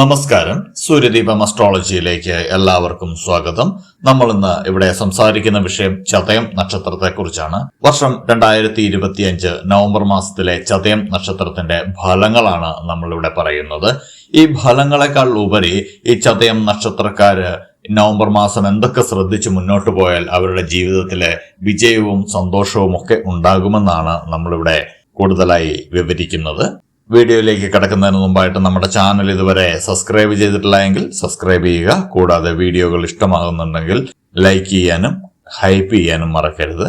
നമസ്കാരം. സൂര്യദീപം അസ്ട്രോളജിയിലേക്ക് എല്ലാവർക്കും സ്വാഗതം. നമ്മൾ ഇന്ന് ഇവിടെ സംസാരിക്കുന്ന വിഷയം ചതയം നക്ഷത്രത്തെക്കുറിച്ചാണ്. വർഷം രണ്ടായിരത്തി ഇരുപത്തിയഞ്ച് നവംബർ മാസത്തിലെ ചതയം നക്ഷത്രത്തിന്റെ ഫലങ്ങളാണ് നമ്മളിവിടെ പറയുന്നത്. ഈ ഫലങ്ങളെക്കാൾ ഉപരി ഈ ചതയം നക്ഷത്രക്കാര് നവംബർ മാസം എന്തൊക്കെ ശ്രദ്ധിച്ച് മുന്നോട്ട് പോയാൽ അവരുടെ ജീവിതത്തിലെ വിജയവും സന്തോഷവും ഒക്കെ ഉണ്ടാകുമെന്നാണ് നമ്മളിവിടെ കൂടുതലായി വിവരിക്കുന്നത്. വീഡിയോയിലേക്ക് കിടക്കുന്നതിന് മുമ്പായിട്ട് നമ്മുടെ ചാനൽ ഇതുവരെ സബ്സ്ക്രൈബ് ചെയ്തിട്ടില്ല എങ്കിൽ സബ്സ്ക്രൈബ് ചെയ്യുക. കൂടാതെ വീഡിയോകൾ ഇഷ്ടമാകുന്നുണ്ടെങ്കിൽ ലൈക്ക് ചെയ്യാനും ഹൈപ്പ് ചെയ്യാനും മറക്കരുത്.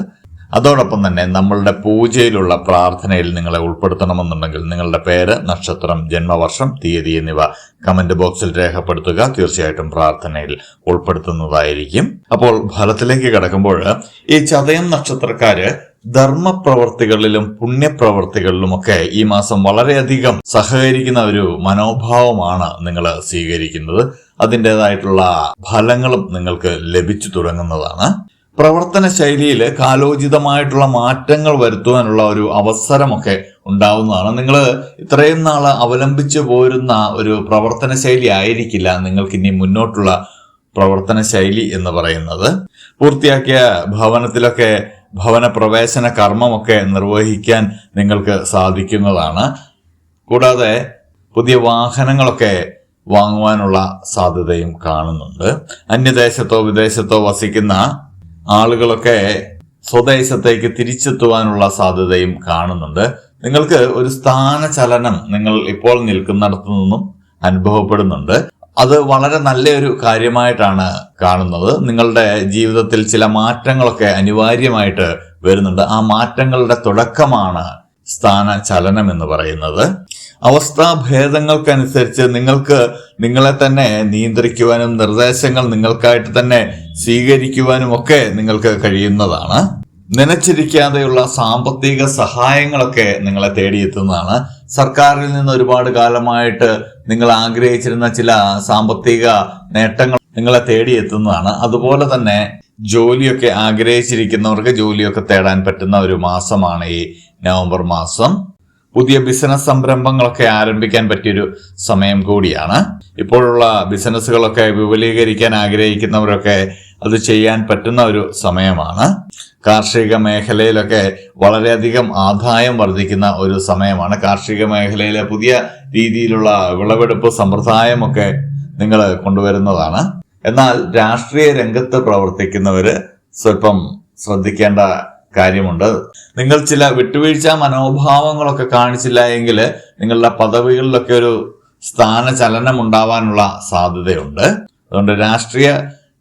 അതോടൊപ്പം തന്നെ നമ്മളുടെ പൂജയിലുള്ള പ്രാർത്ഥനയിൽ നിങ്ങളെ ഉൾപ്പെടുത്തണമെന്നുണ്ടെങ്കിൽ നിങ്ങളുടെ പേര് നക്ഷത്രം ജന്മവർഷം തീയതി എന്നിവ കമന്റ് ബോക്സിൽ രേഖപ്പെടുത്തുക. തീർച്ചയായിട്ടും പ്രാർത്ഥനയിൽ ഉൾപ്പെടുത്തുന്നതായിരിക്കും. അപ്പോൾ ഫലത്തിലേക്ക് കടക്കുമ്പോൾ ഈ ചതയം നക്ഷത്രക്കാര് ധർമ്മപ്രവർത്തികളിലും പുണ്യപ്രവർത്തികളിലുമൊക്കെ ഈ മാസം വളരെയധികം സഹകരിക്കുന്ന ഒരു മനോഭാവമാണ് നിങ്ങൾ സ്വീകരിക്കുന്നത്. അതിന്റെതായിട്ടുള്ള ഫലങ്ങളും നിങ്ങൾക്ക് ലഭിച്ചു തുടങ്ങുന്നതാണ്. പ്രവർത്തന ശൈലിയിൽ കാലോചിതമായിട്ടുള്ള മാറ്റങ്ങൾ വരുത്തുവാനുള്ള ഒരു അവസരമൊക്കെ ഉണ്ടാവുന്നതാണ്. നിങ്ങൾ ഇത്രയും നാൾ അവലംബിച്ചു പോരുന്ന ഒരു പ്രവർത്തന ശൈലി ആയിരിക്കില്ല. നിങ്ങൾക്ക് ഇനി മുന്നോട്ടുള്ള പ്രവർത്തന ശൈലി എന്ന് പറയുന്നത്. പൂർത്തിയാക്കിയ ഭവനത്തിലൊക്കെ ഭവന പ്രവേശന കർമ്മമൊക്കെ നിർവഹിക്കാൻ നിങ്ങൾക്ക് സാധിക്കുന്നതാണ്. കൂടാതെ പുതിയ വാഹനങ്ങളൊക്കെ വാങ്ങുവാനുള്ള സാധ്യതയും കാണുന്നുണ്ട്. അന്യദേശത്തോ വിദേശത്തോ വസിക്കുന്ന ആളുകളൊക്കെ സ്വദേശത്തേക്ക് തിരിച്ചെത്തുവാനുള്ള സാധ്യതയും കാണുന്നുണ്ട്. നിങ്ങൾക്ക് ഒരു സ്ഥാനചലനം നിങ്ങൾ ഇപ്പോൾ നിൽക്കുന്നിടത്തു നിന്നും അനുഭവപ്പെടുന്നുണ്ട്. അത് വളരെ നല്ലൊരു കാര്യമായിട്ടാണ് കാണുന്നത്. നിങ്ങളുടെ ജീവിതത്തിൽ ചില മാറ്റങ്ങളൊക്കെ അനിവാര്യമായിട്ട് വരുന്നുണ്ട്. ആ മാറ്റങ്ങളുടെ തുടക്കമാണ് സ്ഥാന ചലനം എന്ന് പറയുന്നത്. അവസ്ഥാഭേദങ്ങൾക്കനുസരിച്ച് നിങ്ങൾക്ക് നിങ്ങളെ തന്നെ നിയന്ത്രിക്കുവാനും നിർദ്ദേശങ്ങൾ നിങ്ങൾക്കായിട്ട് തന്നെ സ്വീകരിക്കുവാനും ഒക്കെ നിങ്ങൾക്ക് കഴിയുന്നതാണ്. നനച്ചിരിക്കാതെയുള്ള സാമ്പത്തിക സഹായങ്ങളൊക്കെ നിങ്ങളെ തേടിയെത്തുന്നതാണ്. സർക്കാരിൽ നിന്ന് ഒരുപാട് കാലമായിട്ട് നിങ്ങൾ ആഗ്രഹിച്ചിരുന്ന ചില സാമ്പത്തിക നേട്ടങ്ങൾ നിങ്ങളെ തേടിയെത്തുന്നതാണ്. അതുപോലെ തന്നെ ജോലിയൊക്കെ ആഗ്രഹിച്ചിരിക്കുന്നവർക്ക് ജോലിയൊക്കെ തേടാൻ പറ്റുന്ന ഒരു മാസമാണ് ഈ നവംബർ മാസം. പുതിയ ബിസിനസ് സംരംഭങ്ങളൊക്കെ ആരംഭിക്കാൻ പറ്റിയൊരു സമയം കൂടിയാണ്. ഇപ്പോഴുള്ള ബിസിനസ്സുകളൊക്കെ വിപുലീകരിക്കാൻ ആഗ്രഹിക്കുന്നവരൊക്കെ അത് ചെയ്യാൻ പറ്റുന്ന ഒരു സമയമാണ്. കാർഷിക മേഖലയിലൊക്കെ വളരെയധികം ആദായം വർദ്ധിക്കുന്ന ഒരു സമയമാണ്. കാർഷിക മേഖലയിലെ പുതിയ രീതിയിലുള്ള വിളവെടുപ്പ് സമ്പ്രദായമൊക്കെ നിങ്ങൾ കൊണ്ടുവരുന്നതാണ്. എന്നാൽ രാഷ്ട്രീയ രംഗത്ത് പ്രവർത്തിക്കുന്നവര് സ്വല്പം ശ്രദ്ധിക്കേണ്ട കാര്യമുണ്ട്. നിങ്ങൾ ചില വിട്ടുവീഴ്ച മനോഭാവങ്ങളൊക്കെ കാണിച്ചില്ല എങ്കിൽ നിങ്ങളുടെ പദവികളിലൊക്കെ ഒരു സ്ഥാനചലനം ഉണ്ടാവാനുള്ള സാധ്യതയുണ്ട്. അതുകൊണ്ട് രാഷ്ട്രീയ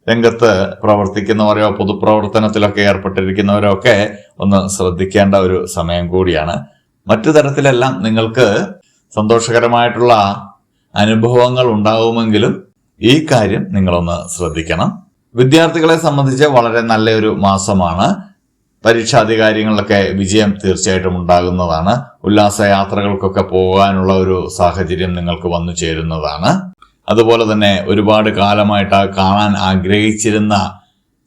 രംഗത്ത് പ്രവർത്തിക്കുന്നവരോ പൊതുപ്രവർത്തനത്തിലൊക്കെ ഏർപ്പെട്ടിരിക്കുന്നവരോ ഒക്കെ ഒന്ന് ശ്രദ്ധിക്കേണ്ട ഒരു സമയം കൂടിയാണ്. മറ്റു തരത്തിലെല്ലാം നിങ്ങൾക്ക് സന്തോഷകരമായിട്ടുള്ള അനുഭവങ്ങൾ ഉണ്ടാവുമെങ്കിലും ഈ കാര്യം നിങ്ങളൊന്ന് ശ്രദ്ധിക്കണം. വിദ്യാർത്ഥികളെ സംബന്ധിച്ച് വളരെ നല്ലൊരു മാസമാണ്. പരീക്ഷാധികാരികളിലൊക്കെ വിജയം തീർച്ചയായിട്ടും ഉണ്ടാകുന്നതാണ്. ഉല്ലാസ യാത്രകൾക്കൊക്കെ പോകാനുള്ള ഒരു സാഹചര്യം നിങ്ങൾക്ക് വന്നു ചേരുന്നതാണ്. അതുപോലെ തന്നെ ഒരുപാട് കാലമായിട്ട് കാണാൻ ആഗ്രഹിച്ചിരുന്ന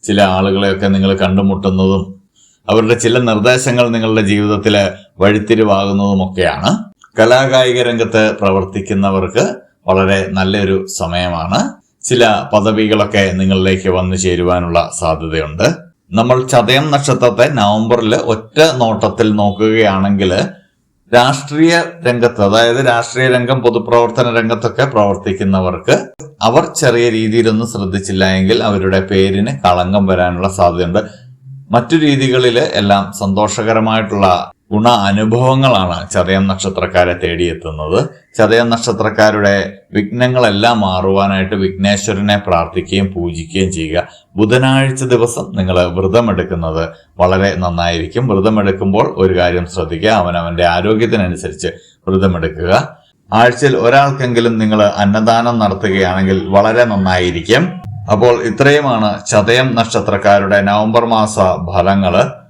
ചില ആളുകളെയൊക്കെ നിങ്ങൾ കണ്ടുമുട്ടുന്നതും അവരുടെ ചില നിർദ്ദേശങ്ങൾ നിങ്ങളുടെ ജീവിതത്തിൽ വഴിത്തിരിവാകുന്നതുമൊക്കെയാണ്. കലാകായിക രംഗത്ത് പ്രവർത്തിക്കുന്നവർക്ക് വളരെ നല്ലൊരു സമയമാണ്. ചില പദവികളൊക്കെ നിങ്ങളിലേക്ക് വന്നു ചേരുവാനുള്ള സാധ്യതയുണ്ട്. നമ്മൾ ചതയം നക്ഷത്രത്തെ നവംബറിൽ ഒറ്റ നോട്ടത്തിൽ നോക്കുകയാണെങ്കിൽ രാഷ്ട്രീയ രംഗത്ത് അതായത് രാഷ്ട്രീയ രംഗം പൊതുപ്രവർത്തന രംഗത്തൊക്കെ പ്രവർത്തിക്കുന്നവർക്ക് അവർ ചെറിയ രീതിയിലൊന്നും ശ്രദ്ധിച്ചില്ല എങ്കിൽ അവരുടെ പേരിന് കളങ്കം വരാനുള്ള സാധ്യതയുണ്ട്. മറ്റു രീതികളിൽ എല്ലാം സന്തോഷകരമായിട്ടുള്ള ഗുണ അനുഭവങ്ങളാണ് ചതയം നക്ഷത്രക്കാരെ തേടിയെത്തുന്നത്. ചതയം നക്ഷത്രക്കാരുടെ വിഘ്നങ്ങളെല്ലാം മാറുവാനായിട്ട് വിഘ്നേശ്വരനെ പ്രാർത്ഥിക്കുകയും പൂജിക്കുകയും ചെയ്യുക. ബുധനാഴ്ച ദിവസം നിങ്ങൾ വ്രതമെടുക്കുന്നത് വളരെ നന്നായിരിക്കും. വ്രതമെടുക്കുമ്പോൾ ഒരു കാര്യം ശ്രദ്ധിക്കുക അവനവന്റെ ആരോഗ്യത്തിനനുസരിച്ച് വ്രതമെടുക്കുക. ആഴ്ചയിൽ ഒരാൾക്കെങ്കിലും നിങ്ങൾ അന്നദാനം നടത്തുകയാണെങ്കിൽ വളരെ നന്നായിരിക്കും. അപ്പോൾ ഇത്രയുമാണ് ചതയം നക്ഷത്രക്കാരുടെ നവംബർ മാസ ഫലങ്ങൾ.